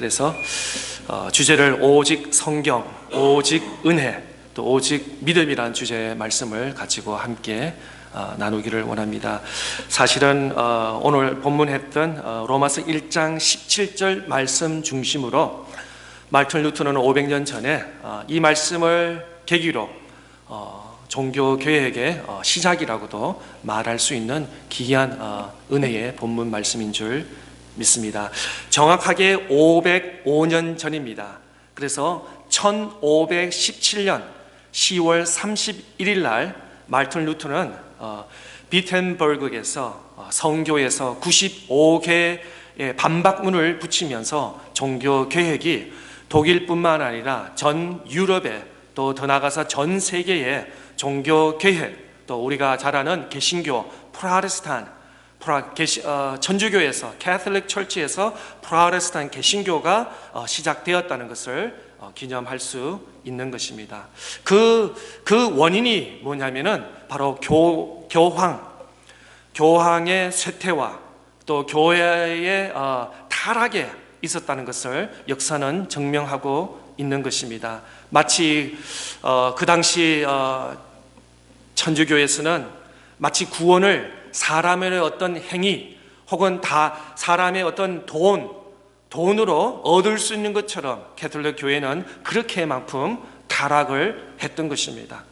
그래서 어, 주제를 오직 성경, 오직 은혜, 또 오직 믿음이라는 주제의 말씀을 가지고 함께 어, 나누기를 원합니다. 사실은 어, 오늘 본문했던 어, 로마서 1장 17절 말씀 중심으로 말튼 루터는 500년 전에 어, 이 말씀을 계기로 어, 종교 교회에게 어, 시작이라고도 말할 수 있는 기이한 어, 은혜의 본문 말씀인 줄 믿습니다. 정확하게 505년 전입니다. 그래서 1517년 10월 31일 날 말튼 루터는 어, 비텐버그에서 어, 성교에서 95개의 반박문을 붙이면서 종교 계획이 독일뿐만 아니라 전 유럽에 또 더 나가서 전 세계에 종교 계획 또 우리가 잘 아는 개신교 프라르스탄 어, 천주교에서 캐톨릭 철치에서 프라르스탄 개신교가 어, 시작되었다는 것을 어, 기념할 수 있는 것입니다. 그, 그 원인이 뭐냐면은 바로 교, 교황, 교황의 쇠퇴와 또 교회의 어, 타락에 있었다는 것을 역사는 증명하고 있는 것입니다. 마치 어, 그 당시 어, 천주교에서는 마치 구원을 사람의 어떤 행위 혹은 다 사람의 어떤 돈 돈으로 얻을 수 있는 것처럼 캐톨릭 교회는 그렇게만큼 타락을 했던 것입니다.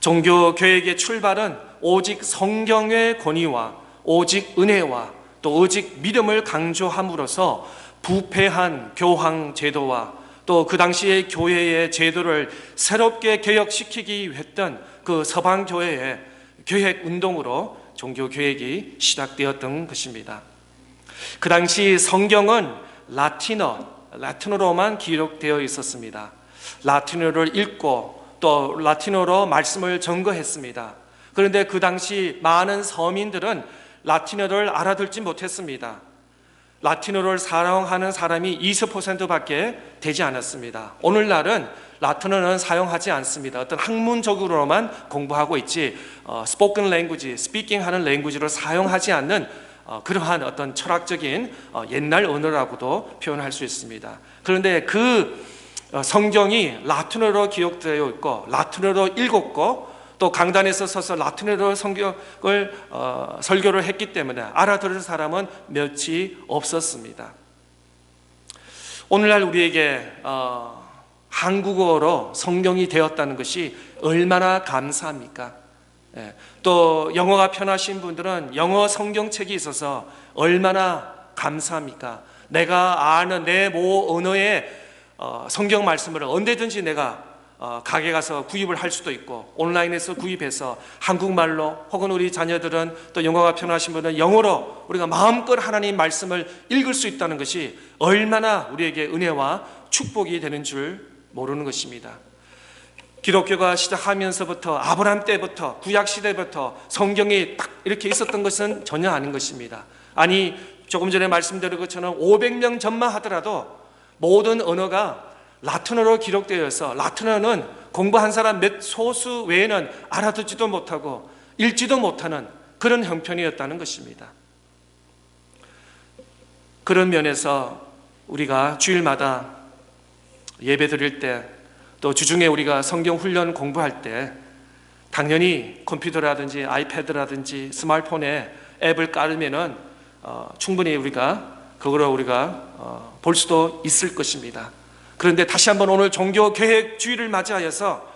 종교 교육의 출발은 오직 성경의 권위와 오직 은혜와 또 오직 믿음을 강조함으로써 부패한 교황 제도와 또 그 당시의 교회의 제도를 새롭게 개혁시키기 했던 그 서방 교회의 교획 운동으로 종교 교획이 시작되었던 것입니다. 그 당시 성경은 라틴어, 라틴어로만 기록되어 있었습니다. 라틴어를 읽고 또 라틴어로 말씀을 전거했습니다. 그런데 그 당시 많은 서민들은 라틴어를 알아듣지 못했습니다. 라틴어를 사용하는 사람이 20%밖에 되지 않았습니다. 오늘날은 라틴어는 사용하지 않습니다. 어떤 학문적으로만 공부하고 있지, 어, 스포큰 랭귀지, 스피킹하는 랭귀지를 사용하지 않는 어, 그러한 어떤 철학적인 어, 옛날 언어라고도 표현할 수 있습니다. 그런데 그 어, 성경이 라틴어로 기록되어 있고 라틴어로 읽었고 또 강단에서 서서 라틴어로 성경을 어, 설교를 했기 때문에 알아들을 사람은 몇이 없었습니다. 오늘날 우리에게 어, 한국어로 성경이 되었다는 것이 얼마나 감사합니까? 예, 또 영어가 편하신 분들은 영어 성경책이 있어서 얼마나 감사합니까? 내가 아는 내 모 언어의 어, 성경 말씀을 언제든지 내가 어, 가게 가서 구입을 할 수도 있고 온라인에서 구입해서 한국말로 혹은 우리 자녀들은 또 영어가 편하신 분은 영어로 우리가 마음껏 하나님 말씀을 읽을 수 있다는 것이 얼마나 우리에게 은혜와 축복이 되는 줄 모르는 것입니다. 기독교가 시작하면서부터 아브라함 때부터 구약 시대부터 성경이 딱 이렇게 있었던 것은 전혀 아닌 것입니다. 아니 조금 전에 말씀드린 것처럼 500년 전만 하더라도 모든 언어가 라틴어로 기록되어서 라틴어는 공부한 사람 몇 소수 외에는 알아듣지도 못하고 읽지도 못하는 그런 형편이었다는 것입니다. 그런 면에서 우리가 주일마다 예배 드릴 때 또 주중에 우리가 성경 훈련 공부할 때 당연히 컴퓨터라든지 아이패드라든지 스마트폰에 앱을 깔으면은 어, 충분히 우리가 그거를 우리가 어, 볼 수도 있을 것입니다. 그런데 다시 한번 오늘 종교 계획 주의를 맞이하여서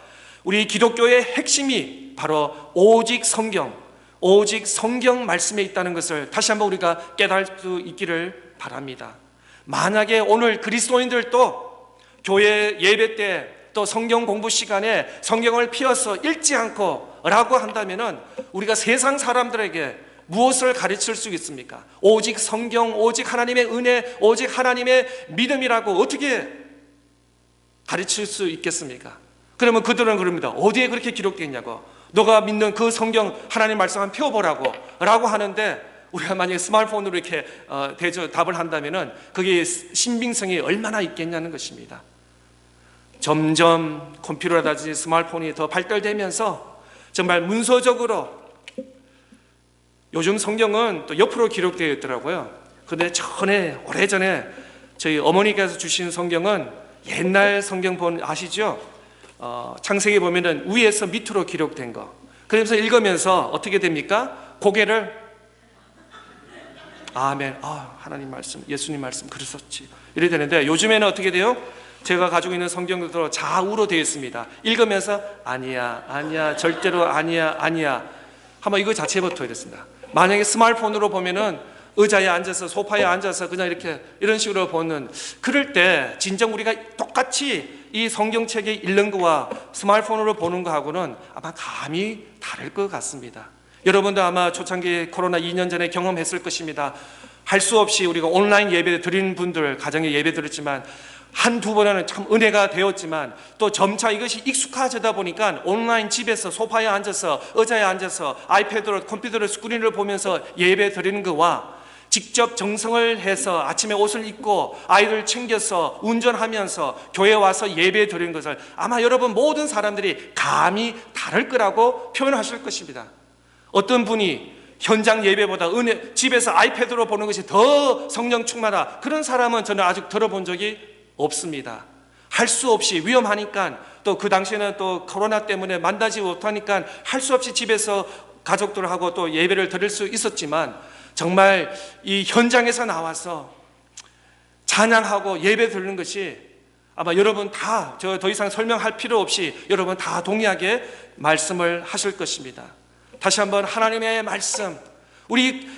우리 기독교의 핵심이 바로 오직 성경, 오직 성경 말씀에 있다는 것을 다시 한번 우리가 깨달을 수 있기를 바랍니다. 만약에 오늘 그리스도인들도 교회 예배 때 또 성경 공부 시간에 성경을 피어서 읽지 않고 라고 한다면은 우리가 세상 사람들에게 무엇을 가르칠 수 있습니까? 오직 성경, 오직 하나님의 은혜, 오직 하나님의 믿음이라고 어떻게 가르칠 수 있겠습니까? 그러면 그들은 그럽니다. 어디에 그렇게 기록되어 있냐고. 너가 믿는 그 성경 하나님 말씀 한번 펴보라고 라고 하는데 우리가 만약에 스마트폰으로 이렇게 어, 대조 답을 한다면 은 그게 신빙성이 얼마나 있겠냐는 것입니다. 점점 컴퓨터라든지 스마트폰이 더 발달되면서 정말 문서적으로 요즘 성경은 또 옆으로 기록되어 있더라고요. 그런데 전에 오래전에 저희 어머니께서 주신 성경은 옛날 성경 본 아시죠? 어, 창세기 보면은 위에서 밑으로 기록된 거. 그러면서 읽으면서 어떻게 됩니까? 고개를 아멘. 아, 하나님 말씀, 예수님 말씀 그랬었지. 이래 되는데 요즘에는 어떻게 돼요? 제가 가지고 있는 성경들도 좌우로 되어 있습니다. 읽으면서 아니야, 아니야, 절대로 아니야, 아니야. 한번 이거 자체부터 이랬습니다. 만약에 스마트폰으로 보면은 의자에 앉아서 소파에 앉아서 그냥 이렇게 이런 식으로 보는 그럴 때 진정 우리가 똑같이 이 성경책에 읽는 거와 스마트폰으로 보는 거하고는 아마 감이 다를 것 같습니다. 여러분도 아마 초창기 코로나 2년 전에 경험했을 것입니다. 할 수 없이 우리가 온라인 예배 드리는 분들 가정에 예배 드렸지만 한두 번에는 참 은혜가 되었지만 또 점차 이것이 익숙해지다 보니까 온라인 집에서 소파에 앉아서 의자에 앉아서 아이패드로 컴퓨터로 스크린을 보면서 예배 드리는 것과 직접 정성을 해서 아침에 옷을 입고 아이를 챙겨서 운전하면서 교회 와서 예배 드리는 것을 아마 여러분 모든 사람들이 감이 다를 거라고 표현하실 것입니다. 어떤 분이 현장 예배보다 은혜 집에서 아이패드로 보는 것이 더 성령 충만하 그런 사람은 저는 아직 들어본 적이 없습니다. 할 수 없이 위험하니까 또 그 당시에는 또 코로나 때문에 만나지 못하니까 할 수 없이 집에서 가족들하고 또 예배를 드릴 수 있었지만 정말 이 현장에서 나와서 찬양하고 예배 드리는 것이 아마 여러분 다 저 더 이상 설명할 필요 없이 여러분 다 동의하게 말씀을 하실 것입니다. 다시 한번 하나님의 말씀 우리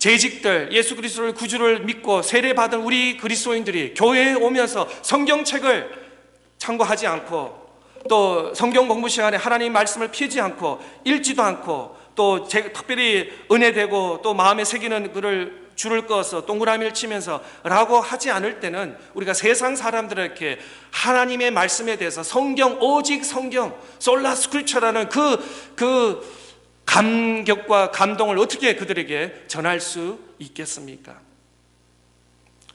재직들 예수 그리스도를 구주를 믿고 세례 받은 우리 그리스도인들이 교회에 오면서 성경책을 참고하지 않고 또 성경 공부 시간에 하나님 말씀을 피하지 않고 읽지도 않고 또 제- 특별히 은혜되고 또 마음에 새기는 글을 줄을 꺼서 동그라미를 치면서 라고 하지 않을 때는 우리가 세상 사람들에게 하나님의 말씀에 대해서 성경 오직 성경 솔라 스크리처라는 그 그 감격과 감동을 어떻게 그들에게 전할 수 있겠습니까?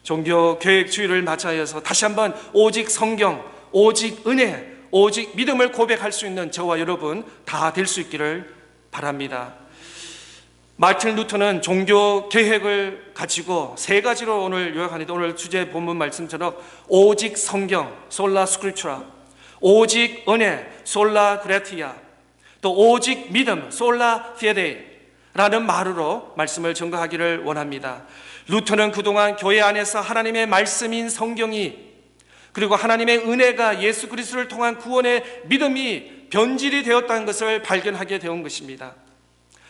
종교 계획 주의를 맞이하여서 다시 한번 오직 성경, 오직 은혜, 오직 믿음을 고백할 수 있는 저와 여러분 다 될 수 있기를 바랍니다. 마틴 루터는 종교 계획을 가지고 세 가지로 오늘 요약하는데 오늘 주제 본문 말씀처럼 오직 성경, 솔라 스크리처라, 오직 은혜, 솔라 그레티아, 또 오직 믿음, 솔라 피에데라는 말으로 말씀을 증거하기를 원합니다. 루터는 그동안 교회 안에서 하나님의 말씀인 성경이 그리고 하나님의 은혜가 예수 그리스도를 통한 구원의 믿음이 변질이 되었다는 것을 발견하게 되온 것입니다.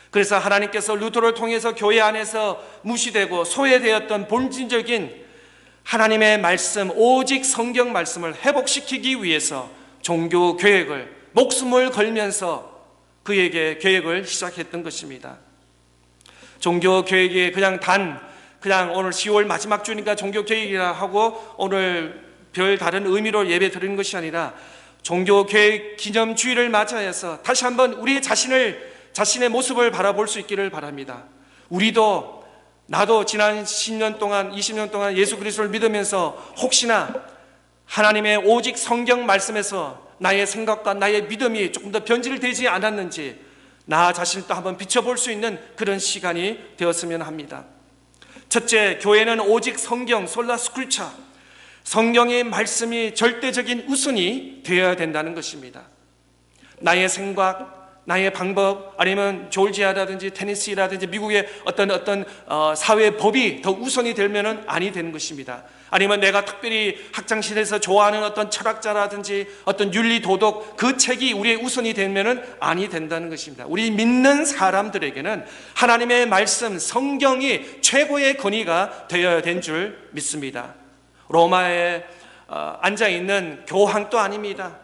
그래서 하나님께서 루터를 통해서 교회 안에서 무시되고 소외되었던 본질적인 하나님의 말씀, 오직 성경 말씀을 회복시키기 위해서 종교 계획을 목숨을 걸면서 그에게 계획을 시작했던 것입니다. 종교 계획이 그냥 단 그냥 오늘 10월 마지막 주니까 종교 계획이라 하고 오늘 별 다른 의미로 예배 드리는 것이 아니라 종교 계획 기념 주일을 맞이해서 다시 한번 우리 자신을 자신의 모습을 바라볼 수 있기를 바랍니다. 우리도 나도 지난 10년 동안 20년 동안 예수 그리스도를 믿으면서 혹시나 하나님의 오직 성경 말씀에서 나의 생각과 나의 믿음이 조금 더 변질되지 않았는지 나 자신을 또 한번 비춰볼 수 있는 그런 시간이 되었으면 합니다. 첫째, 교회는 오직 성경, 솔라 스크리처, 성경의 말씀이 절대적인 우선이 되어야 된다는 것입니다. 나의 생각, 나의 방법, 아니면 조지아라든지 테니시라든지 미국의 어떤 어떤 어, 사회 법이 더 우선이 되면은 아니 되는 것입니다. 아니면 내가 특별히 학창시대에서 좋아하는 어떤 철학자라든지 어떤 윤리 도덕 그 책이 우리의 우선이 되면은 아니 된다는 것입니다. 우리 믿는 사람들에게는 하나님의 말씀 성경이 최고의 권위가 되어야 된 줄 믿습니다. 로마에 어, 앉아 있는 교황도 아닙니다.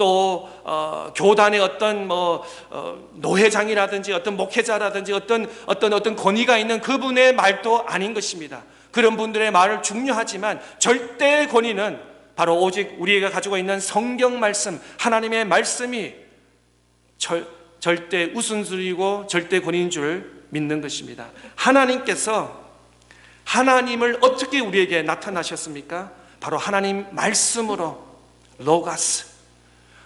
또 어, 교단의 어떤 뭐 어, 노회장이라든지 어떤 목회자라든지 어떤 어떤 어떤 권위가 있는 그분의 말도 아닌 것입니다. 그런 분들의 말을 중요하지만 절대 권위는 바로 오직 우리가 가지고 있는 성경 말씀, 하나님의 말씀이 절, 절대 우선순위고 절대 권위인 줄 믿는 것입니다. 하나님께서 하나님을 어떻게 우리에게 나타나셨습니까? 바로 하나님 말씀으로 로가스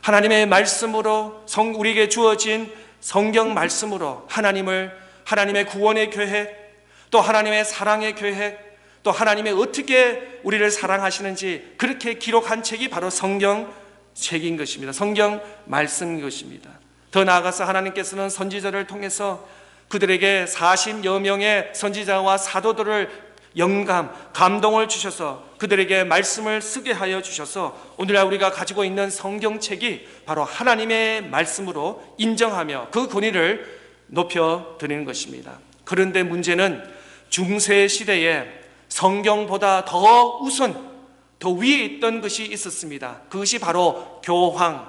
하나님의 말씀으로 성 우리에게 주어진 성경 말씀으로 하나님을 하나님의 구원의 계획 또 하나님의 사랑의 계획 또 하나님이 어떻게 우리를 사랑하시는지 그렇게 기록한 책이 바로 성경 책인 것입니다. 성경 말씀인 것입니다. 더 나아가서 하나님께서는 선지자를 통해서 그들에게 40여 명의 선지자와 사도들을 영감, 감동을 주셔서 그들에게 말씀을 쓰게 하여 주셔서 오늘날 우리가 가지고 있는 성경책이 바로 하나님의 말씀으로 인정하며 그 권위를 높여 드리는 것입니다. 그런데 문제는 중세 시대에 성경보다 더 우선, 더 위에 있던 것이 있었습니다. 그것이 바로 교황,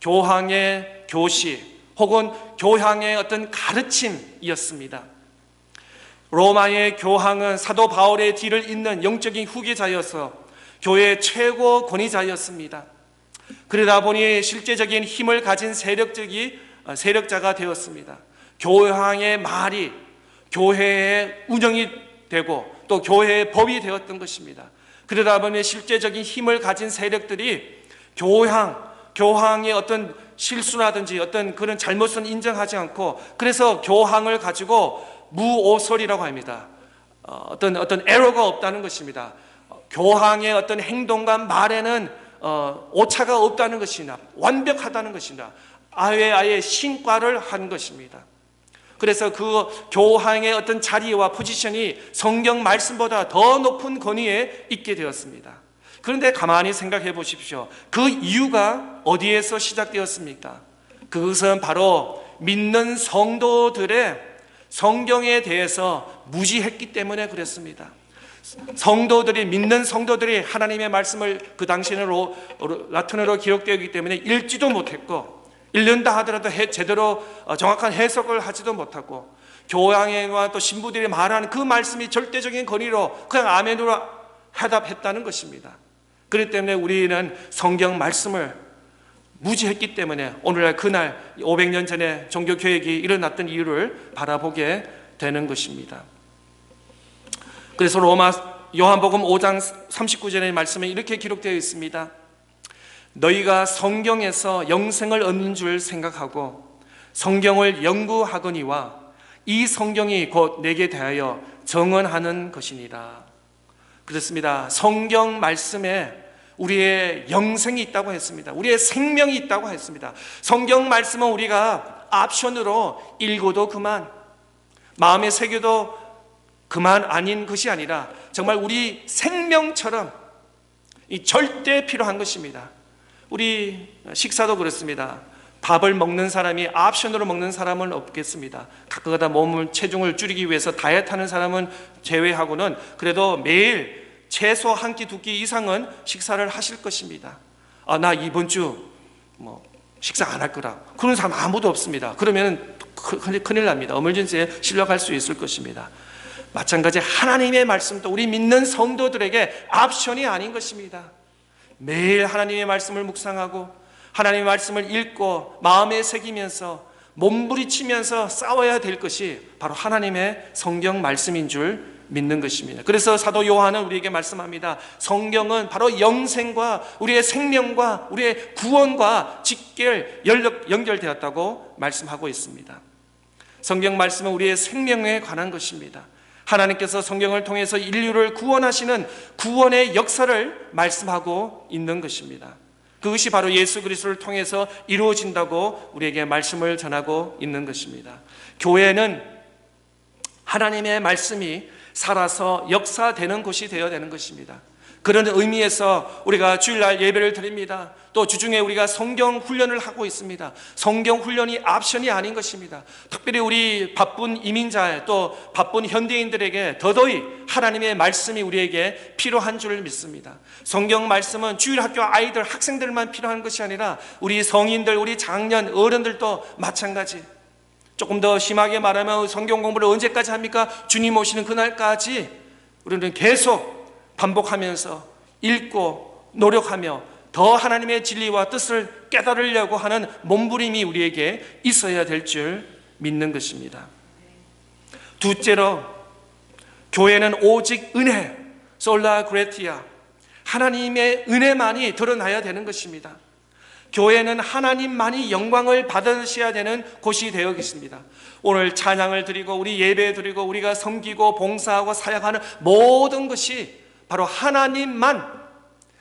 교황의 교시 혹은 교황의 어떤 가르침이었습니다. 로마의 교황은 사도 바울의 뒤를 잇는 영적인 후계자여서 교회의 최고 권위자였습니다. 그러다 보니 실제적인 힘을 가진 세력적이 어, 세력자가 되었습니다. 교황의 말이 교회의 운영이 되고 또 교회의 법이 되었던 것입니다. 그러다 보니 실제적인 힘을 가진 세력들이 교황, 교황의 어떤 실수라든지 어떤 그런 잘못은 인정하지 않고 그래서 교황을 가지고 무오설이라고 합니다. 어, 어떤 어떤 에러가 없다는 것입니다. 어, 교황의 어떤 행동과 말에는 어, 오차가 없다는 것이나 완벽하다는 것이나 아예 아예 신과를 한 것입니다. 그래서 그 교황의 어떤 자리와 포지션이 성경 말씀보다 더 높은 권위에 있게 되었습니다. 그런데 가만히 생각해 보십시오. 그 이유가 어디에서 시작되었습니까? 그것은 바로 믿는 성도들의 성경에 대해서 무지했기 때문에 그랬습니다. 성도들이 믿는 성도들이 하나님의 말씀을 그 당시에는 라틴어로 기록되어 있기 때문에 읽지도 못했고 읽는다 하더라도 해, 제대로 어, 정확한 해석을 하지도 못하고 교황과 또 신부들이 말하는 그 말씀이 절대적인 권위로 그냥 아멘으로 해답했다는 것입니다. 그렇기 때문에 우리는 성경 말씀을 무지했기 때문에 오늘날 그날 500년 전에 종교 교획이 일어났던 이유를 바라보게 되는 것입니다. 그래서 로마 요한복음 5장 39절의 말씀에 이렇게 기록되어 있습니다. 너희가 성경에서 영생을 얻는 줄 생각하고 성경을 연구하거니와 이 성경이 곧 내게 대하여 정언하는 것이니라. 그렇습니다. 성경 말씀에 우리의 영생이 있다고 했습니다. 우리의 생명이 있다고 했습니다. 성경 말씀은 우리가 옵션으로 읽어도 그만, 마음에 새겨도 그만 아닌 것이 아니라 정말 우리 생명처럼 이 절대 필요한 것입니다. 우리 식사도 그렇습니다. 밥을 먹는 사람이 옵션으로 먹는 사람은 없겠습니다. 가끔가다 몸을 체중을 줄이기 위해서 다이어트 하는 사람은 제외하고는 그래도 매일 최소 한 끼 두 끼 이상은 식사를 하실 것입니다. 아, 나 이번 주 뭐 식사 안 할 거라. 그런 사람 아무도 없습니다. 그러면 큰일 납니다. 어물전지에 실려갈 수 있을 것입니다. 마찬가지 하나님의 말씀도 우리 믿는 성도들에게 옵션이 아닌 것입니다. 매일 하나님의 말씀을 묵상하고 하나님의 말씀을 읽고 마음에 새기면서 몸부리치면서 싸워야 될 것이 바로 하나님의 성경 말씀인 줄 믿는 것입니다. 그래서 사도 요한은 우리에게 말씀합니다. 성경은 바로 영생과 우리의 생명과 우리의 구원과 직결 연결되었다고 말씀하고 있습니다. 성경 말씀은 우리의 생명에 관한 것입니다. 하나님께서 성경을 통해서 인류를 구원하시는 구원의 역사를 말씀하고 있는 것입니다. 그것이 바로 예수 그리스도를 통해서 이루어진다고 우리에게 말씀을 전하고 있는 것입니다. 교회는 하나님의 말씀이 살아서 역사되는 곳이 되어야 되는 것입니다. 그런 의미에서 우리가 주일날 예배를 드립니다. 또 주중에 우리가 성경 훈련을 하고 있습니다. 성경 훈련이 옵션이 아닌 것입니다. 특별히 우리 바쁜 이민자 또 바쁜 현대인들에게 더더이 하나님의 말씀이 우리에게 필요한 줄 믿습니다. 성경 말씀은 주일 학교 아이들 학생들만 필요한 것이 아니라 우리 성인들 우리 장년 어른들도 마찬가지. 조금 더 심하게 말하면 성경 공부를 언제까지 합니까? 주님 오시는 그날까지 우리는 계속 반복하면서 읽고 노력하며 더 하나님의 진리와 뜻을 깨달으려고 하는 몸부림이 우리에게 있어야 될 줄 믿는 것입니다. 둘째로 교회는 오직 은혜, 솔라 그레티아 하나님의 은혜만이 드러나야 되는 것입니다. 교회는 하나님만이 영광을 받으셔야 되는 곳이 되어 있습니다. 오늘 찬양을 드리고 우리 예배 드리고 우리가 섬기고 봉사하고 사역하는 모든 것이 바로 하나님만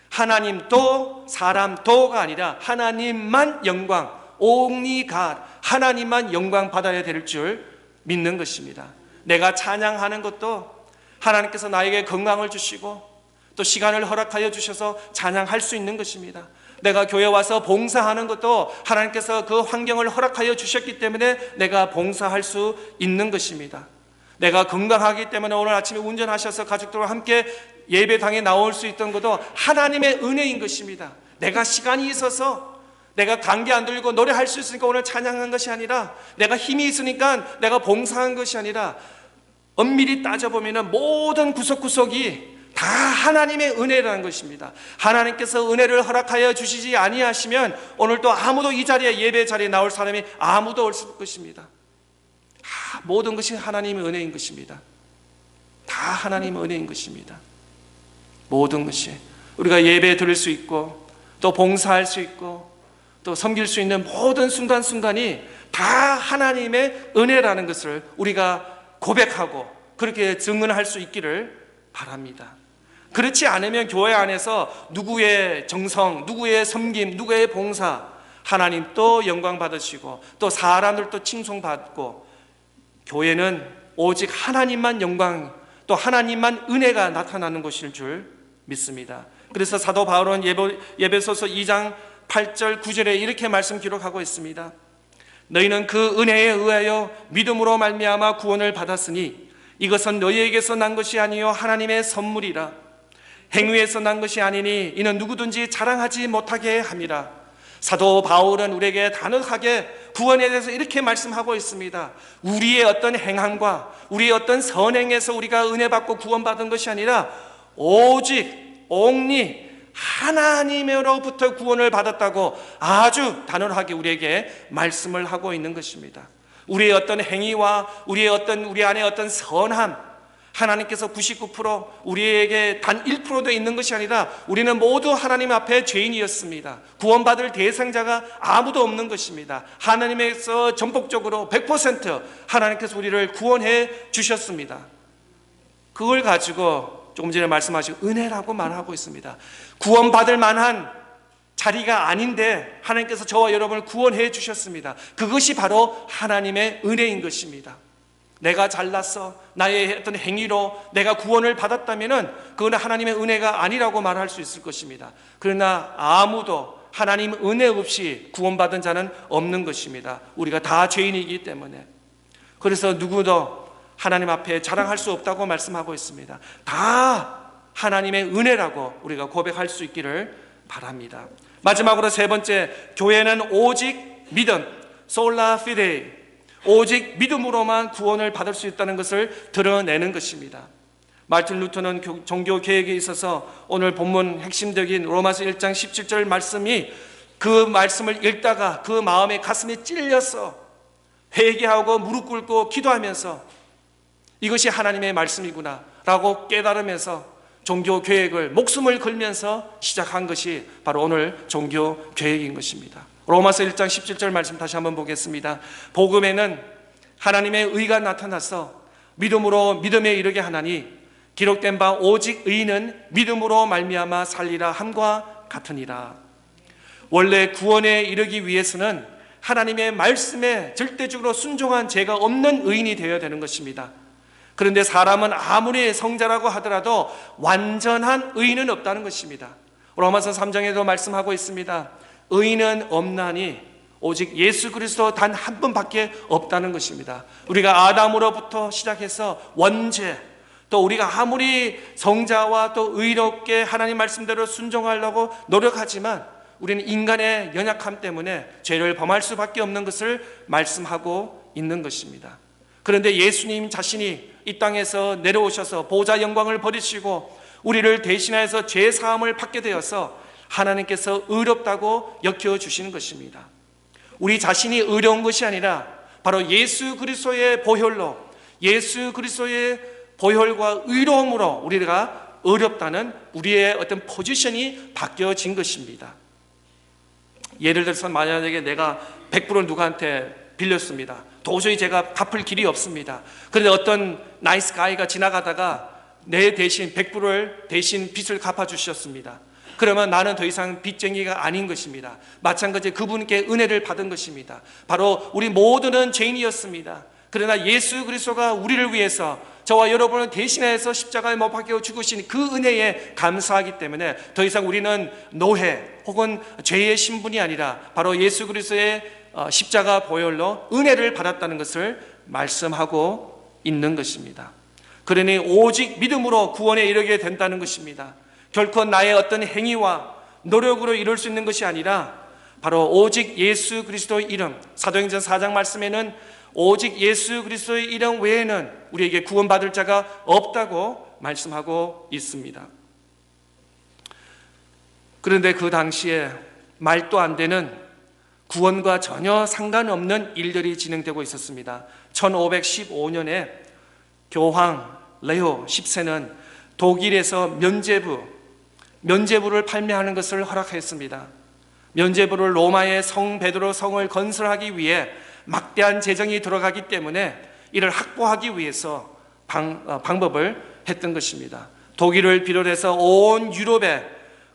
하나님 도 사람 도가 아니라 하나님만 영광 only God 하나님만 영광 받아야 될 줄 믿는 것입니다. 내가 찬양하는 것도 하나님께서 나에게 건강을 주시고 또 시간을 허락하여 주셔서 찬양할 수 있는 것입니다. 내가 교회 와서 봉사하는 것도 하나님께서 그 환경을 허락하여 주셨기 때문에 내가 봉사할 수 있는 것입니다. 내가 건강하기 때문에 오늘 아침에 운전하셔서 가족들과 함께 예배당에 나올 수 있던 것도 하나님의 은혜인 것입니다. 내가 시간이 있어서 내가 감기 안 들고 노래할 수 있으니까 오늘 찬양한 것이 아니라 내가 힘이 있으니까 내가 봉사한 것이 아니라 엄밀히 따져보면 모든 구석구석이 다 하나님의 은혜라는 것입니다. 하나님께서 은혜를 허락하여 주시지 아니하시면 오늘 또 아무도 이 자리에 예배 자리에 나올 사람이 아무도 없을 것입니다. 다 모든 것이 하나님의 은혜인 것입니다. 다 하나님의 은혜인 것입니다. 모든 것이 우리가 예배 드릴 수 있고 또 봉사할 수 있고 또 섬길 수 있는 모든 순간순간이 다 하나님의 은혜라는 것을 우리가 고백하고 그렇게 증언할 수 있기를 바랍니다. 그렇지 않으면 교회 안에서 누구의 정성, 누구의 섬김, 누구의 봉사, 하나님 또 영광 받으시고 또 사람들도 칭송받고 교회는 오직 하나님만 영광 또 하나님만 은혜가 나타나는 것일 줄 믿습니다. 그래서 사도 바울은 예배, 예배소서 2장 8절 9절에 이렇게 말씀 기록하고 있습니다. 너희는 그 은혜에 의하여 믿음으로 말미암아 구원을 받았으니 이것은 너희에게서 난 것이 아니요 하나님의 선물이라 행위에서 난 것이 아니니 이는 누구든지 자랑하지 못하게 함이라 사도 바울은 우리에게 단호하게 구원에 대해서 이렇게 말씀하고 있습니다. 우리의 어떤 행함과 우리의 어떤 선행에서 우리가 은혜 받고 구원받은 것이 아니라 오직 옥리 하나님으로부터 구원을 받았다고 아주 단호하게 우리에게 말씀을 하고 있는 것입니다. 우리의 어떤 행위와 우리의 어떤 우리 안에 어떤 선함 하나님께서 99% 우리에게 단 1%도 있는 것이 아니라 우리는 모두 하나님 앞에 죄인이었습니다. 구원받을 대상자가 아무도 없는 것입니다. 하나님에서 전폭적으로 100% 하나님께서 우리를 구원해 주셨습니다. 그걸 가지고 조금 전에 말씀하신 은혜라고 말하고 있습니다. 구원받을 만한 자리가 아닌데 하나님께서 저와 여러분을 구원해 주셨습니다. 그것이 바로 하나님의 은혜인 것입니다. 내가 잘났어 나의 어떤 행위로 내가 구원을 받았다면은 그건 하나님의 은혜가 아니라고 말할 수 있을 것입니다. 그러나 아무도 하나님 은혜 없이 구원받은 자는 없는 것입니다. 우리가 다 죄인이기 때문에 그래서 누구도 하나님 앞에 자랑할 수 없다고 말씀하고 있습니다. 다 하나님의 은혜라고 우리가 고백할 수 있기를 바랍니다. 마지막으로 세 번째 교회는 오직 믿음 솔라 피데 오직 믿음으로만 구원을 받을 수 있다는 것을 드러내는 것입니다. 마틴 루터는 종교 계획에 있어서 오늘 본문 핵심적인 로마서 1장 17절 말씀이 그 말씀을 읽다가 그 마음에 가슴에 찔려서 회개하고 무릎 꿇고 기도하면서 이것이 하나님의 말씀이구나 라고 깨달으면서 종교 계획을 목숨을 걸면서 시작한 것이 바로 오늘 종교 계획인 것입니다. 로마서 1장 17절 말씀 다시 한번 보겠습니다. 복음에는 하나님의 의가 나타나서 믿음으로 믿음에 이르게 하나니 기록된 바 오직 의는 믿음으로 말미암아 살리라 함과 같으니라. 원래 구원에 이르기 위해서는 하나님의 말씀에 절대적으로 순종한 죄가 없는 의인이 되어야 되는 것입니다. 그런데 사람은 아무리 성자라고 하더라도 완전한 의인은 없다는 것입니다. 로마서 3장에도 말씀하고 있습니다. 의인은 없나니 오직 예수 그리스도 단 한 분밖에 없다는 것입니다. 우리가 아담으로부터 시작해서 원죄 또 우리가 아무리 성자와 또 의롭게 하나님 말씀대로 순종하려고 노력하지만 우리는 인간의 연약함 때문에 죄를 범할 수밖에 없는 것을 말씀하고 있는 것입니다. 그런데 예수님 자신이 이 땅에서 내려오셔서 보좌 영광을 버리시고 우리를 대신하여서 죄 사함을 받게 되어서 하나님께서 의롭다고 여겨 주시는 것입니다. 우리 자신이 의로운 것이 아니라 바로 예수 그리스도의 보혈로 예수 그리스도의 보혈과 의로움으로 우리가 의롭다는 우리의 어떤 포지션이 바뀌어진 것입니다. 예를 들어서 만약에 내가 100불을 누구한테 빌렸습니다. 도저히 제가 갚을 길이 없습니다. 그런데 어떤 나이스 가이가 지나가다가 내 대신 100불을 대신 빚을 갚아 주셨습니다. 그러면 나는 더 이상 빚쟁이가 아닌 것입니다. 마찬가지 그분께 은혜를 받은 것입니다. 바로 우리 모두는 죄인이었습니다. 그러나 예수 그리스도가 우리를 위해서 저와 여러분을 대신해서 십자가에 못 박혀 죽으신 그 은혜에 감사하기 때문에 더 이상 우리는 노예 혹은 죄의 신분이 아니라 바로 예수 그리스도의 어, 십자가 보혈로 은혜를 받았다는 것을 말씀하고 있는 것입니다. 그러니 오직 믿음으로 구원에 이르게 된다는 것입니다. 결코 나의 어떤 행위와 노력으로 이룰 수 있는 것이 아니라 바로 오직 예수 그리스도의 이름 사도행전 4장 말씀에는 오직 예수 그리스도의 이름 외에는 우리에게 구원받을 자가 없다고 말씀하고 있습니다. 그런데 그 당시에 말도 안 되는 구원과 전혀 상관없는 일들이 진행되고 있었습니다. 1515년에 교황 레오 10세는 독일에서 면제부, 면제부를 판매하는 것을 허락했습니다. 면제부를 로마의 성 베드로 성을 건설하기 위해 막대한 재정이 들어가기 때문에 이를 확보하기 위해서 방, 어, 방법을 했던 것입니다. 독일을 비롯해서 온 유럽의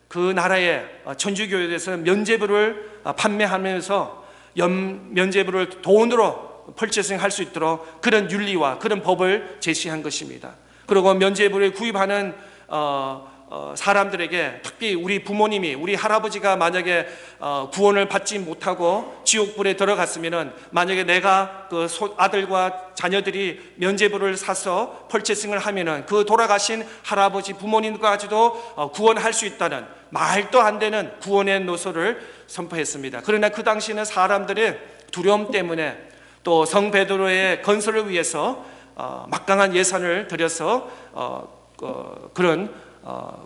그 나라의 어, 천주교회에서 면제부를 어, 판매하면서 연, 면제부를 돈으로 펄체싱 할 수 있도록 그런 윤리와 그런 법을 제시한 것입니다. 그리고 면제부를 구입하는 어, 어, 사람들에게 특히 우리 부모님이 우리 할아버지가 만약에 어, 구원을 받지 못하고 지옥불에 들어갔으면은 만약에 내가 그 소- 아들과 자녀들이 면제부를 사서 펄체싱을 하면은 그 돌아가신 할아버지 부모님까지도 어, 구원할 수 있다는 말도 안 되는 구원의 노소를 선포했습니다. 그러나 그 당시에는 사람들의 두려움 때문에 또 성 베드로의 건설을 위해서 어, 막강한 예산을 들여서 어, 어, 그런 어,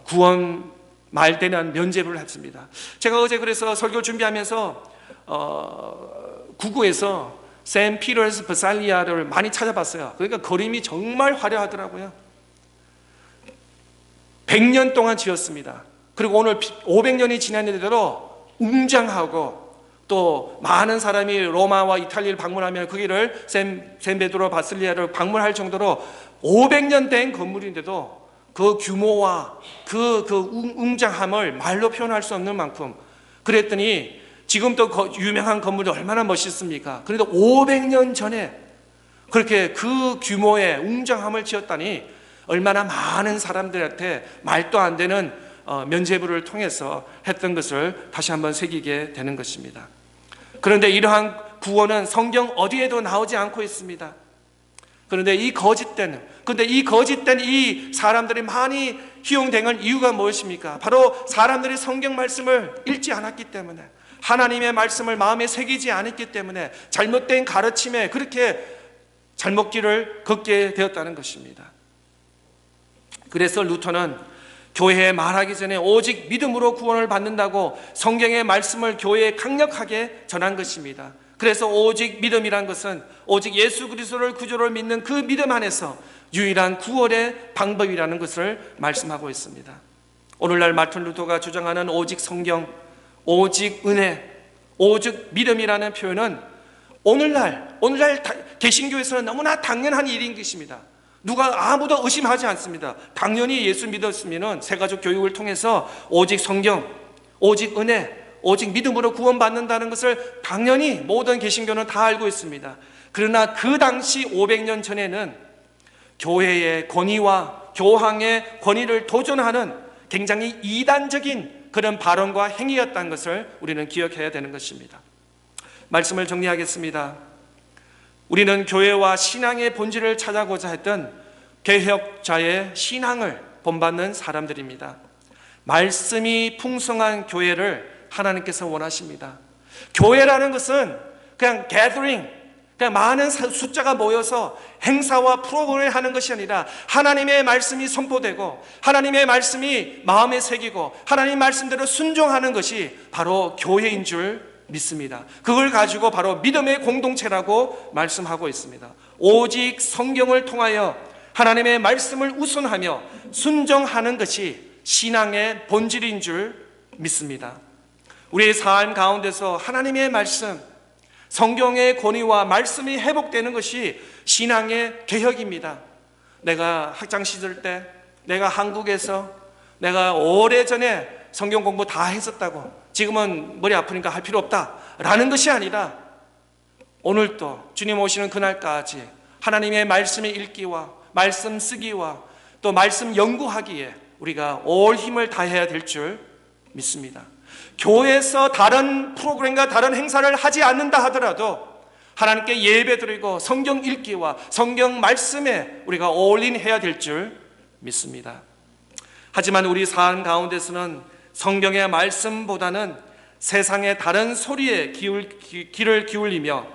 구원 말되는 면제부를 했습니다. 제가 어제 그래서 설교 준비하면서 어, 구구에서 샘 피터스 버살리아를 많이 찾아봤어요. 그러니까 그림이 정말 화려하더라고요. 100년 동안 지었습니다. 그리고 오늘 500년이 지났는데도 웅장하고 또 많은 사람이 로마와 이탈리아를 방문하면 거기를 샘, 샘 베드로 바슬리아를 방문할 정도로 500년 된 건물인데도 그 규모와 그, 그 웅- 웅장함을 말로 표현할 수 없는 만큼 그랬더니 지금도 거- 유명한 건물이 얼마나 멋있습니까? 그래도 500년 전에 그렇게 그 규모의 웅장함을 지었다니 얼마나 많은 사람들한테 말도 안 되는 어, 면제부를 통해서 했던 것을 다시 한번 새기게 되는 것입니다. 그런데 이러한 구원은 성경 어디에도 나오지 않고 있습니다. 그런데 이 거짓된, 근데 이 거짓된 이 사람들이 많이 희용된 이유가 무엇입니까? 바로 사람들이 성경 말씀을 읽지 않았기 때문에 하나님의 말씀을 마음에 새기지 않았기 때문에 잘못된 가르침에 그렇게 잘못 길을 걷게 되었다는 것입니다. 그래서 루터는 교회에 말하기 전에 오직 믿음으로 구원을 받는다고 성경의 말씀을 교회에 강력하게 전한 것입니다. 그래서 오직 믿음이란 것은 오직 예수 그리스도를 구주로 믿는 그 믿음 안에서 유일한 구원의 방법이라는 것을 말씀하고 있습니다. 오늘날 마틴 루터가 주장하는 오직 성경, 오직 은혜, 오직 믿음이라는 표현은 오늘날 오늘날 다- 개신교에서는 너무나 당연한 일인 것입니다. 누가 아무도 의심하지 않습니다. 당연히 예수 믿었으면은 세가족 교육을 통해서 오직 성경, 오직 은혜, 오직 믿음으로 구원받는다는 것을 당연히 모든 개신교는 다 알고 있습니다. 그러나 그 당시 500년 전에는 교회의 권위와 교황의 권위를 도전하는 굉장히 이단적인 그런 발언과 행위였다는 것을 우리는 기억해야 되는 것입니다. 말씀을 정리하겠습니다. 우리는 교회와 신앙의 본질을 찾아고자 했던 개혁자의 신앙을 본받는 사람들입니다. 말씀이 풍성한 교회를 하나님께서 원하십니다. 교회라는 것은 그냥 gathering, 그냥 많은 사- 숫자가 모여서 행사와 프로그램을 하는 것이 아니라 하나님의 말씀이 선포되고 하나님의 말씀이 마음에 새기고 하나님 말씀대로 순종하는 것이 바로 교회인 줄 믿습니다. 그걸 가지고 바로 믿음의 공동체라고 말씀하고 있습니다. 오직 성경을 통하여 하나님의 말씀을 우선하며 순종하는 것이 신앙의 본질인 줄 믿습니다. 우리의 삶 가운데서 하나님의 말씀, 성경의 권위와 말씀이 회복되는 것이 신앙의 개혁입니다. 내가 학창 시절 때, 내가 한국에서 내가 오래전에 성경 공부 다 했었다고 지금은 머리 아프니까 할 필요 없다 라는 것이 아니라 오늘도 주님 오시는 그날까지 하나님의 말씀의 읽기와 말씀 쓰기와 또 말씀 연구하기에 우리가 올 힘을 다해야 될 줄 믿습니다. 교회에서 다른 프로그램과 다른 행사를 하지 않는다 하더라도 하나님께 예배 드리고 성경 읽기와 성경 말씀에 우리가 올인해야 될 줄 믿습니다. 하지만 우리 삶 가운데서는 성경의 말씀보다는 세상의 다른 소리에 기울, 기, 귀를 기울이며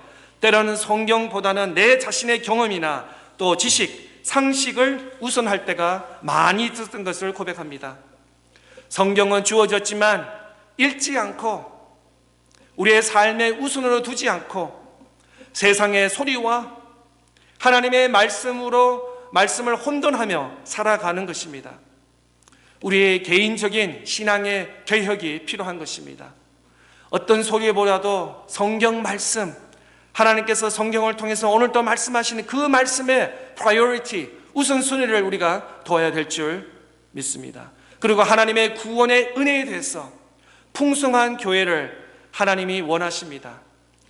때로는 성경보다는 내 자신의 경험이나 또 지식, 상식을 우선할 때가 많이 있었던 것을 고백합니다. 성경은 주어졌지만 읽지 않고 우리의 삶의 우선으로 두지 않고 세상의 소리와 하나님의 말씀으로 말씀을 혼돈하며 살아가는 것입니다. 우리의 개인적인 신앙의 개혁이 필요한 것입니다. 어떤 소리보다도 성경 말씀, 하나님께서 성경을 통해서 오늘도 말씀하시는 그 말씀의 프라이어리티, 우선순위를 우리가 둬야 될 줄 믿습니다. 그리고 하나님의 구원의 은혜에 대해서 풍성한 교회를 하나님이 원하십니다.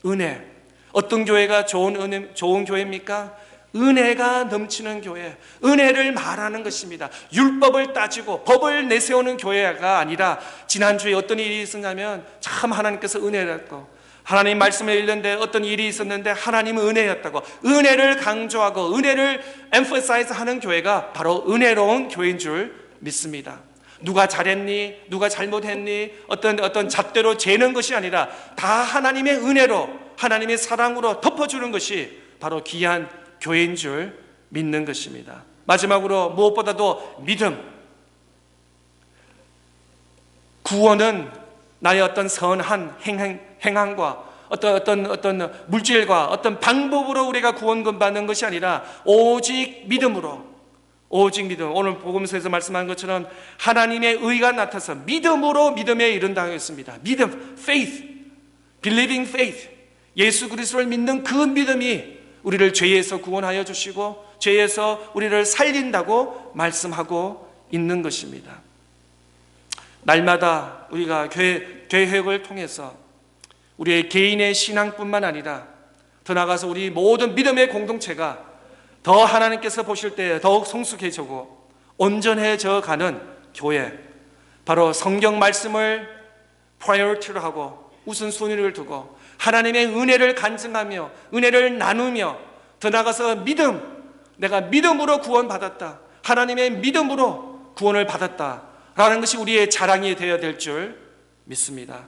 은혜. 어떤 교회가 좋은 은혜, 좋은 교회입니까? 은혜가 넘치는 교회, 은혜를 말하는 것입니다. 율법을 따지고 법을 내세우는 교회가 아니라 지난주에 어떤 일이 있었냐면 참 하나님께서 은혜였고 하나님 말씀을 읽는데 어떤 일이 있었는데 하나님은 은혜였다고 은혜를 강조하고 은혜를 emphasize 하는 교회가 바로 은혜로운 교회인 줄 믿습니다. 누가 잘했니? 누가 잘못했니? 어떤 어떤 잣대로 재는 것이 아니라 다 하나님의 은혜로 하나님의 사랑으로 덮어주는 것이 바로 귀한 교회인 줄 믿는 것입니다. 마지막으로 무엇보다도 믿음. 구원은 나의 어떤 선한 행행, 행함과 어떤 어떤 어떤 물질과 어떤 방법으로 우리가 구원금 받는 것이 아니라 오직 믿음으로 오직 믿음. 오늘 복음서에서 말씀한 것처럼 하나님의 의가 나타서 믿음으로 믿음에 이른다했습니다. 믿음, faith, believing faith. 예수 그리스도를 믿는 그 믿음이 우리를 죄에서 구원하여 주시고 죄에서 우리를 살린다고 말씀하고 있는 것입니다. 날마다 우리가 계획, 계획을 통해서 우리의 개인의 신앙뿐만 아니라 더 나아가서 우리 모든 믿음의 공동체가 더 하나님께서 보실 때 더욱 성숙해지고 온전해져 가는 교회. 바로 성경 말씀을 프라이어티로 하고 우선순위를 두고 하나님의 은혜를 간증하며 은혜를 나누며 더 나아가서 믿음 내가 믿음으로 구원받았다. 하나님의 믿음으로 구원을 받았다 라는 것이 우리의 자랑이 되어야 될 줄 믿습니다